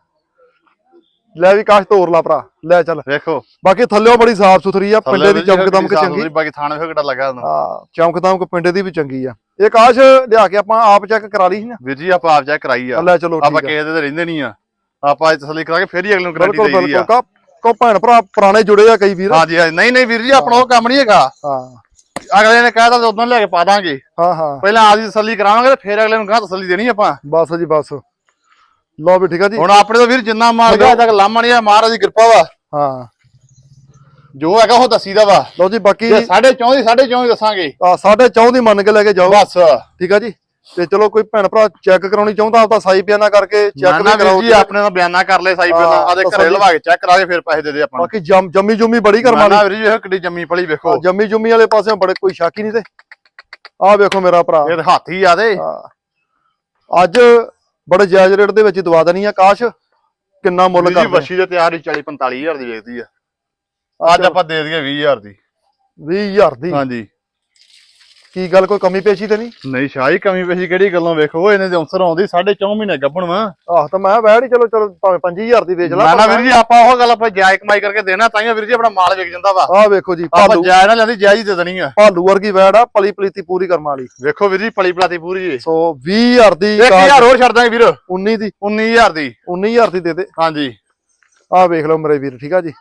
ਲੈ ਵੀ ਕਾਸ਼ ਤੋਰ ਲਾ ਭਰਾ ਲੈ ਚੱਲ। ਵੇਖੋ। ਬਾਕੀ ਥੱਲਿਓ ਬੜੀ ਸਾਫ਼ ਸੁਥਰੀ ਆ ਪਿੰਡੇ ਦੀ ਚਮਕ ਦਮਕ ਚੰਗੀ। ਬਾਕੀ ਥਾਣੇ ਫੇਰ ਕਿੱਡਾ ਲੱਗਾ ਆ ਚਮਕ ਦਮਕ ਪਿੰਡੇ ਦੀ ਵੀ ਚੰਗੀ ਆ। ਇਹ ਕਾਸ਼ ਲਿਆ ਕੇ ਆਪਾਂ ਆਪ ਚੈੱਕ ਕਰਾ ਲਈ ਸੀ ਨਾ। ਵੀਰ ਜੀ ਆਪਾਂ ਆਪ ਚੈੱਕ ਕਰਾਈ ਆ। ਲੈ ਚਲੋ ਆਪਾਂ ਠੀਕ ਆ। ਕਿਸੇ ਦੇ ਰਹਿੰਦੇ ਨਹੀਂ ਆ। ਆਪਾਂ ਇਹ ਤਸੱਲੀ ਕਰਾ ਕੇ ਫੇਰ ਹੀ ਅਗਲੇ ਨੂੰ ਗਰੰਟੀ ਬਿਲਕੁਲ ਦੇਈਦੀ ਆ। ਬਿਲਕੁਲ ਕਾ ਕੋ ਭੈਣ ਭਰਾ ਪੁਰਾਣੇ ਜੁੜੇ ਆ ਕਈ ਵੀਰ। ਹਾਂਜੀ ਹਾਂਜੀ। ਨਹੀਂ ਨਹੀਂ ਵੀਰ ਜੀ ਆਪਣਾ ਉਹ ਕੰਮ ਨਹੀਂ ਹੈਗਾ। ਹਾਂ। ਅਗਲੇ ਨੇ ਕਹਿਤਾ ਤਾਂ ਉਦੋਂ ਲੈ ਕੇ ਪਾ ਦਾਂਗੇ। ਹਾਂ ਹਾਂ। ਪਹਿਲਾਂ ਆਦੀ ਤਸੱਲੀ ਕਰਾਵਾਂਗੇ ਤੇ ਫੇਰ ਅਗਲੇ ਨੂੰ ਗਾਂ ਤਸੱਲੀ ਦੇਣੀ ਆਪਾਂ। ਬਸ ਜੀ ਬਸ। ਲਓ ਵੀ ਠੀਕ ਆ ਜੀ। ਹੁਣ ਆਪਣੇ ਤੋਂ ਵੀਰ ਜਿੰਨਾ ਮਾਲ ਗਿਆ ਤੱਕ ਲਾਮਾ ਨਹੀਂ ਆ ਮਹਾਰਾਜ ਦੀ ਕਿਰਪਾ ਵਾ। ਹਾਂ। ਜੋ ਹੈਗਾ ਉਹ ਦੱਸੀਦਾ ਵਾ। ਲਓ ਜੀ ਬਾਕੀ ਸਾਢੇ ਚੌਂ ਦੀ ਸਾਢੇ ਚੌਂ ਦੀ ਦੱਸਾਂਗੇ। ਆ ਸਾਢੇ ਚੌਂ ਦੀ ਮੰਨ ਕੇ ਲੈ ਕੇ ਜਾਓ। ਬਸ। ਠੀਕ ਆ ਜੀ। ਤੇ ਚਲੋ ਕੋਈ ਭੈਣ ਭਰਾ ਚੈੱਕ ਕਰਾਉਣੀ ਚਾਹੁੰਦਾ ਆਪਦਾ ਸਾਈ ਪਿਆਨਾ ਕਰਕੇ ਚੈੱਕ ਵੀ ਕਰਾਓ ਜੀ ਆਪਣੇ ਨਾਲ ਬਿਆਨਾ ਕਰ ਲੈ ਸਾਈ ਹਾਂ, ਆਦੇ ਘਰੇ। ਲਵਾ ਕੇ ਚੈੱਕ ਕਰਾ ਕੇ ਫਿਰ ਪੈਸੇ ਦੇ ਦੇ ਆਪਾਂ ਬਾਕੀ ਜੰਮ ਜੰਮੀ ਬੜੀ ਕਰਮ ਨਾ ਵੀਰ ਜੀ ਇਹ ਕਿੱਡੀ ਜੰਮੀ ਪਲੀ ਵੇਖੋ। ਜੰਮੀ ਜੁਮੀ ਵਾਲੇ ਪਾਸੇ ਬੜੇ ਕੋਈ ਸ਼ੱਕ ਹੀ ਨਹੀਂ ਤੇ। ਆਹ ਵੇਖੋ ਮੇਰਾ ਭਰਾ। ਇਹ ਹੱਥ ਹੀ ਆ ਦੇ ਹਾਂ। ਅੱਜ ਬੜੇ ਜਾਇਜ਼ ਰੇਟ ਦੇ ਵਿੱਚ ਦਵਾ ਦੇਣੀ ਆ ਕਾਸ਼ ਕਿੰਨਾ ਮੁੱਲ ਵੀਰ ਜੀ ਵਸ਼ੀ ਦੇ ਤਿਆਰ ਹੀ 40 45000 ਦੀ ਵੇਚਦੀ ਆ। ਅੱਜ ਆਪਾਂ ਦੇ ਦਈਏ 20000 ਦੀ। 20000 ਦੀ। ਹਾਂਜੀ। ਕੀ ਗੱਲ ਕੋਈ ਕਮੀ ਪੇਸ਼ੀ ਤੇ ਨਹੀਂ? ਨਹੀਂ ਸ਼ਾਹੀ ਕਮੀ ਪੇਸ਼ੀ ਕਿਹੜੀ ਗੱਲੋਂ ਵੇਖੋ? ਇਹਨੇ ਦੇ ਅਨਸਰ ਆਉਂਦੀ 4.5 ਮਹੀਨੇ ਗੱਭਣ ਵਾ। ਆਹ ਤਾਂ ਮੈਂ ਬੈਠ ਹੀ ਚਲੋ ਚਲੋ ਭਾਵੇਂ 25000 ਦੀ ਵੇਚ ਲਾ ਨਾ ਨਾ ਵੀਰ ਜੀ ਆਪਾਂ ਉਹ ਗੱਲ ਆਪਾਂ ਜਾਇ ਕਮਾਈ ਕਰਕੇ ਦੇਣਾ ਤਾਂ ਹੀ ਵੀਰ ਜੀ ਆਪਣਾ ਮਾਲ ਵਿਕ ਜਾਂਦਾ ਵਾ। ਆਹ ਵੇਖੋ ਜੀ ਆਪਾਂ ਜਾਇ ਨਾ ਲੈਂਦੀ ਜਾਇ ਹੀ ਦੇ ਦੇਣੀ ਆ। ਭਾਲੂ ਵਰਗੀ ਵੈੜ ਆ ਪਲੀ ਪਲੀਤੀ ਪੂਰੀ ਕਰਮ ਵਾਲੀ। ਵੇਖੋ ਵੀਰ ਜੀ ਪਲੀ ਪਲਾਤੀ ਪੂਰੀ ਜੀ। ਸੋ 20000 ਦੀ 1000 ਹੋਰ ਛੱਡ ਦਾਂਗੇ ਵੀਰ। 19 ਦੀ। 19000 ਦੀ। 19000 ਦੀ ਦੇ ਦੇ। ਹਾਂਜੀ। ਆਹ ਵੇਖ ਲਓ ਮੇਰੇ ਵੀਰ ਠੀਕ ਆ ਜੀ?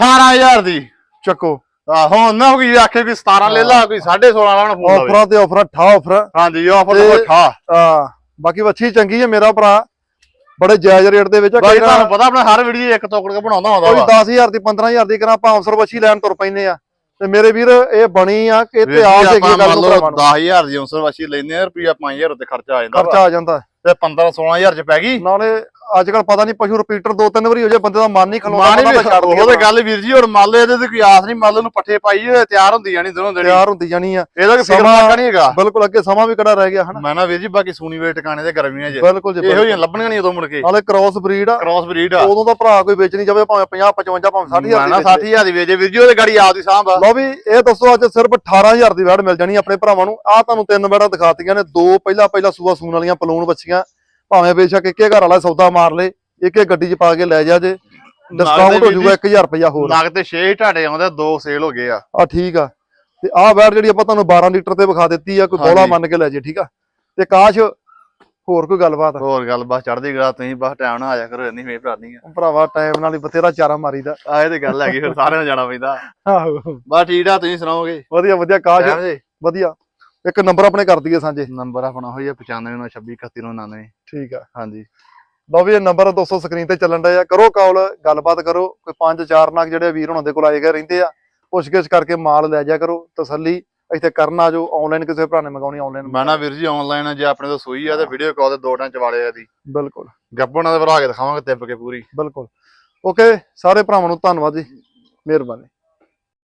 18000 ਦੀ। ਚੱਕੋ। ਆ ਹੁਣ ਨਾ ਕੋਈ ਆਖੇ ਵੀ 17 ਲੈ ਲਾ ਕੋਈ 16.5 ਲਾਉਣਾ ਫੋਨ ਲਾਵੇ ਆਫਰਾਂ ਤੇ ਆਫਰਾਂ ਠਾ ਆਫਰ ਹਾਂਜੀ ਆਫਰ ਤੇ- ਠਾ। ਆ ਬਾਕੀ ਵੱਛੀ ਚੰਗੀ ਹੈ ਮੇਰਾ ਭਰਾ। ਬੜੇ ਜਾਇਜ਼ ਰੇਟ ਦੇ ਵਿੱਚ ਬਾਈ ਕਈ ਤੁਹਾਨੂੰ ਪਤਾ ਆਪਣਾ ਹਰ ਵੀਡੀਓ ਇੱਕ ਤੋਕੜ ਕੇ ਬਣਾਉਂਦਾ ਹੁੰਦਾ ਕੋਈ ਵਾ 10000 ਦੀ 15000 ਦੀ ਕਰਾਂ ਆਪਾਂ ਅਫਸਰ ਵੱਛੀ ਲੈਣ ਤੁਰ ਪੈਨੇ ਆ। ਤੇ ਮੇਰੇ ਵੀਰ ਇਹ ਬਣੀ ਆ ਕਿ ਇਤਿਹਾਸ ਹੈਗੀ ਆਪਾਂ ਗੱਲ ਨੂੰ ਲਓ ਭਰਾਵਾਂ ਨੂੰ। 10000 ਦੀ ਉਸਰ ਵਾਸ਼ੀ ਲੈਂਦੇ ਆ ਰੁਪਿਆ 5000 ਉੱਤੇ ਖਰਚਾ ਆ ਜਾਂਦਾ ਖਰਚਾ ਆ ਜਾਂਦਾ। ਤੇ 15 16000 ਚ ਪੈ ਗਈ। ਨਾਲੇ ਅੱਜ ਕੱਲ ਪਤਾ ਨਹੀਂ ਪਸ਼ੂ ਰਿਪੀਟਰ ਦੋ ਤਿੰਨ ਵਾਰੀ ਹੋ ਜਾਏ ਬੰਦੇ ਦਾ ਮਨ ਨਹੀਂ ਖਲੋਦਾ ਵੀ ਛੱਡ ਉਹ ਤੇ ਗੱਲ ਵੀਰ ਜੀ ਹੁਣ ਮੰਨ ਲਓ ਇਹਦੇ ਤੇ ਕੋਈ ਆਸ ਨਹੀਂ ਮੰਨ ਲਓ ਨੂੰ ਪੱਠੇ ਪਾਈ ਹੋਏ ਤਿਆਰ ਹੁੰਦੀ ਜਾਣੀ ਦੋਨੋਂ ਦਿਨ ਤਿਆਰ ਹੁੰਦੀ ਜਾਣੀ ਆ। ਇਹਦਾ ਕੋਈ ਫਾਕਾ ਨਹੀਂ ਹੈਗਾ। ਬਿਲਕੁਲ ਅੱਗੇ ਸਮਾਂ ਵੀ ਕਿਹੜਾ ਰਹਿ ਗਿਆ ਹਨਾ? ਮੈਂ ਨਾ ਵੀਰ ਜੀ ਬਾਕੀ ਸੂਣੀ ਵੇ ਟਿਕਾਣੇ ਤੇ ਗਰਮੀਆਂ 'ਚ। ਬਿਲਕੁਲ ਜੀ ਇਹੋ ਜਿਹੀਆਂ ਲੱਭਣੀਆਂ ਨਹੀਂ ਉਦੋਂ ਮੁੜ ਕੇ। ਨਾਲੇ ਕ੍ਰਾਸ ਬਰੀਡ ਆ। ਕ੍ਰਾਸ ਬਰੀਡ ਆ। ਉਦੋਂ ਦਾ ਭਰਾ ਕੋਈ ਵੇਚਣੀ ਜਾਵੇ ਭਾਵੇਂ 50 55 ਭਾਵੇਂ 60000 ਮੈਂ ਦੀ ਨਾ ਵੇਚੇ। 60000 ਦੀ ਵੇਚੇ। ਵੀਰ ਜੀ ਉਹਦੇ ਗਾੜੀ ਆਪਦੀ ਸਾਂਭ ਲਓ ਵੀ ਇਹ ਦੱਸੋ ਅੱਜ ਸਿਰਫ 18000 ਦੀ ਵੈੜ ਮਿਲ ਜਾਣੀ ਆਪਣੇ ਭਰਾਵਾਂ ਨੂੰ। ਆ ਤੁਹਾਨੂੰ ਤਿੰਨ ਵੈੜਾਂ ਦਿਖਾਤੀਆਂ ਨੇ। ਦੋ ਪਹਿਲਾ ਪਹਿਲਾ ਸੂਆ ਸੂਣ ਵਾਲੀਆਂ ਪਲੂਣ ਬੱਚੀਆਂ ਭਾਵੇਂ ਬੇਸ਼ੱਕ ਇੱਕੇ ਘਰ ਵਾਲਾ ਸੌਦਾ ਮਾਰ ਲੇ ਇੱਕੇ ਗੱਡੀ 'ਚ ਪਾ ਕੇ ਲੈ ਜਾ ਜੇ ਡਿਸਕਾਊਂਟ ਹੋ ਜਾਊਗਾ 1000 ਰੁਪਇਆ ਹੋਰ। ਨਗ ਤੇ 6 ਢਾਡੇ ਆਉਂਦੇ ਦੋ ਸੇਲ ਹੋ ਗਏ ਆ। ਆ ਠੀਕ ਆ। ਤੇ ਆਹ ਵੈੜ ਜਿਹੜੀ ਆਪਾਂ ਤੁਹਾਨੂੰ 12 ਲੀਟਰ ਤੇ ਵਿਖਾ ਦਿੱਤੀ ਆ ਕੋਈ ਬੋਲਾ। ਮੰਨ ਕੇ ਲੈ ਜੇ ਠੀਕ ਆ। ਤੇ ਕਾਸ਼ ਹੋਰ ਕੋਈ ਗੱਲਬਾਤ? ਹੋਰ ਗੱਲ ਬਸ ਚੜਦੀ ਗਲਾ ਤੁਸੀਂ ਬਸ ਟਾਈਮ ਨਾਲ ਆ ਜਾ ਕਰੋ ਇੰਨੀ ਫੇਰ ਭਰਾਨੀ ਆ। ਭਰਾਵਾ ਟਾਈਮ ਨਾਲ ਹੀ ਬਥੇਰਾ ਚਾਰਾ ਮਾਰੀਦਾ। ਆਹ ਇਹ ਤੇ ਗੱਲ ਹੈਗੀ ਫਿਰ ਸਾਰਿਆਂ ਨੂੰ ਜਾਣਾ ਪੈਂਦਾ। ਆਹੋ। ਬਸ ਠੀਕ ਆ ਤੁਸੀਂ ਸੁਣਾਓਗੇ? ਵਧੀਆ ਵਧੀਆ ਕਾਸ਼ ਵਧੀਆ। ਇੱਕ ਨੰਬਰ ਆਪਣੇ ਕਰ ਦਈਏ ਸਾਂਝੇ? ਨੰਬਰ ਆਪਣਾ ਹੋਈ ਹੈ 95263199 ਠੀਕ ਆ। ਹਾਂਜੀ। ਲਓ ਵੀ ਇਹ ਨੰਬਰ ਦੋਸਤੋ ਸਕਰੀਨ ਤੇ ਚੱਲਣ ਡਿਆ ਕਰੋ ਕਾਲ ਗੱਲਬਾਤ ਕਰੋ। ਕੋਈ ਪੰਜ ਚਾਰ ਨਾਗ ਜਿਹੜੇ ਵੀਰ ਹੁਣਾਂ ਦੇ ਕੋਲ ਆਏ ਗਏ ਰਹਿੰਦੇ ਆ ਪੁੱਛਗਿੱਛ ਕਰਕੇ ਮਾਲ ਲੈ ਜਾ ਕਰੋ ਤਸੱਲੀ। ਇੱਥੇ ਕਰਨ ਆ ਜਾਓ ਆਨਲਾਈਨ ਕਿਸੇ ਭਰਾ ਨੇ ਮੰਗਾਉਣੀ ਆਨਲਾਈਨ ਮੈਂ ਨਾ ਵੀਰ ਜੀ ਆਨਲਾਈਨ ਜੇ ਆਪਣੇ ਤੋਂ ਸੂਈ ਆ ਤੇ ਵੀਡੀਓ ਕਾਲ ਤੇ ਦੋ ਟਾਂ ਚਵਾਲੇ ਆ ਦੀ ਬਿਲਕੁਲ। ਗੱਪੋਂ ਨਾਲ ਭਰਾ ਕੇ ਦਿਖਾਵਾਂਗੇ ਤਿੱਪ ਕੇ ਪੂਰੀ। ਬਿਲਕੁਲ। ਓਕੇ ਸਾਰੇ ਭਰਾਵਾਂ ਨੂੰ ਧੰਨਵਾਦ ਜੀ। ਮਿਹਰਬਾਨੀ।